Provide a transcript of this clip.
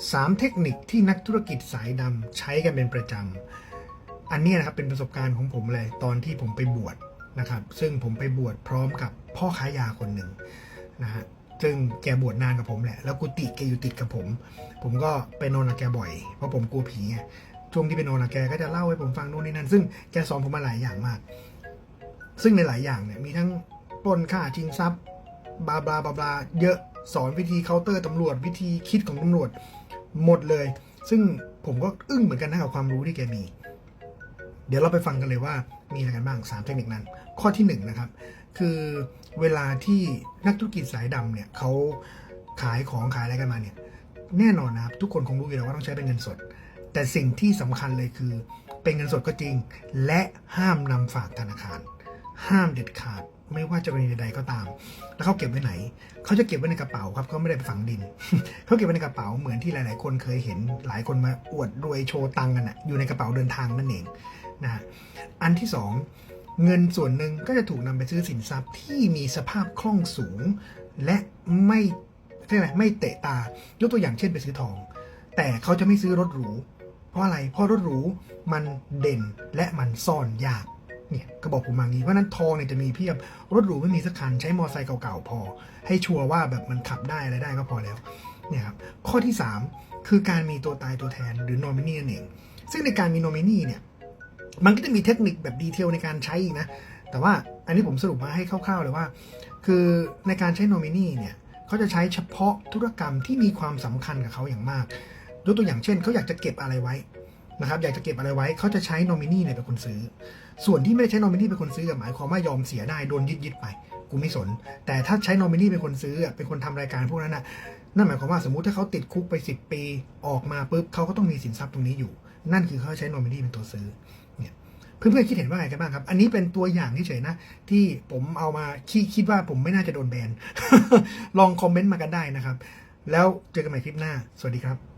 3 เทคนิคที่นักธุรกิจสายดำใช้กันเป็นประจำ อันนี้นะครับเป็นประสบการณ์ของผมเลยตอนที่ผมไปบวชนะครับ ซึ่งผมไปบวชพร้อมกับพ่อค้ายาคนหนึ่งนะฮะซึ่งแกบวชนานกับผมแหละ แล้วกุฏิแกอยู่ติดกับผม ผมก็ไปนอนกับแกบ่อย เพราะผมกลัวผีไงช่วงที่ไปนอนกับแกก็จะเล่าให้ผมฟังนู่นนี่นั่น ซึ่งแกสอนผมมาหลายอย่างมาก ซึ่งในหลายอย่างเนี่ยมีทั้งปล้นฆ่าชิงทรัพย์บาบลาบลาบลาเยอะ สอนวิธีเคาน์เตอร์ตำรวจวิธีคิดของตำรวจหมดเลย ซึ่งผมก็อึ้งเหมือนกันนะกับความรู้ที่แกมี เดี๋ยวเราไปฟังกันเลยว่ามีอะไรกันบ้างสามเทคนิคนั้น ข้อที่หนึ่งนะครับ คือเวลาที่นักธุรกิจสายดำเนี่ยเขาขายของขายอะไรกันมาเนี่ยแน่นอนนะครับทุกคนคงรู้อยู่แล้วว่าต้องใช้เป็นเงินสด แต่สิ่งที่สำคัญเลยคือเป็นเงินสดก็จริง และห้ามนำฝากธนาคาร ห้ามเด็ดขาด ไม่ว่าจะกรณีใดๆก็ตาม แล้วเขาเก็บไว้ไหน เขาจะเก็บไว้ในกระเป๋าครับเขาไม่ได้ไปฝังดิน เขาเก็บไว้ในกระเป๋าเหมือนที่หลาย ๆ คนเคยเห็น หลายคนมาอวดรวยโชว์ตังกันอะอยู่ในกระเป๋าเดินทางนั่นเองนะอันที่สองเงินส่วนหนึ่งก็จะถูกนำไปซื้อสินทรัพย์ที่มีสภาพคล่องสูง และไม่เรียกอะไรไม่เตะตายกตัวอย่างเช่นไปซื้อทอง แต่เขาจะไม่ซื้อรถหรู เพราะอะไรเพราะรถหรูมันเด่นและมันซ่อนยาก เนี่ยก็บอกผมมางี้เพราะนั้นทองเนี่ยจะมีเพียบรถหรูไม่มีสักคันใช้มอเตอร์ไซค์เก่าๆพอ ให้ชัวร์ว่าแบบมันขับได้อะไรได้ก็พอแล้วเนี่ยครับข้อที่ 3 คือการมีตัวตายตัวแทนหรือโนมินีนั่นเอง ซึ่งในการมีโนมินีเนี่ยมันก็จะมีเทคนิคแบบดีเทลในการใช้อีกนะ แต่ว่าอันนี้ผมสรุปมาให้คร่าวๆเลยว่า คือในการใช้โนมินีเนี่ยเขาจะใช้เฉพาะธุรกรรมที่มีความสำคัญกับเขาอย่างมากยกตัวอย่างเช่นเขาอยากจะเก็บอะไรไว้ นะครับอยากจะเก็บอะไรไว้เขาจะใช้นอมินีเนี่ยเป็นคนซื้อ ส่วนที่ไม่ใช้นอมินีเป็นคนซื้อหมายความว่ายอมเสียได้โดนยึดยึดไปกูไม่สน แต่ถ้าใช้นอมินีเป็นคนซื้อเป็นคนทำรายการพวกนั้นนะนั่นหมายความว่าสมมุติถ้าเขาติดคุกไป 10 ปีออกมาปุ๊บเขาก็ต้องมีสินทรัพย์ตรงนี้อยู่ นั่นคือเขาใช้นอมินีเป็นตัวซื้อเนี่ยเพื่อนๆคิดเห็นว่าไงกันบ้างครับ อันนี้เป็นตัวอย่างเฉยๆนะ ที่ผมเอามาคิดคิดว่าผมไม่น่าจะโดนแบนลองคอมเมนต์มากันได้นะครับ แล้วเจอกันใหม่คลิปหน้า สวัสดีครับ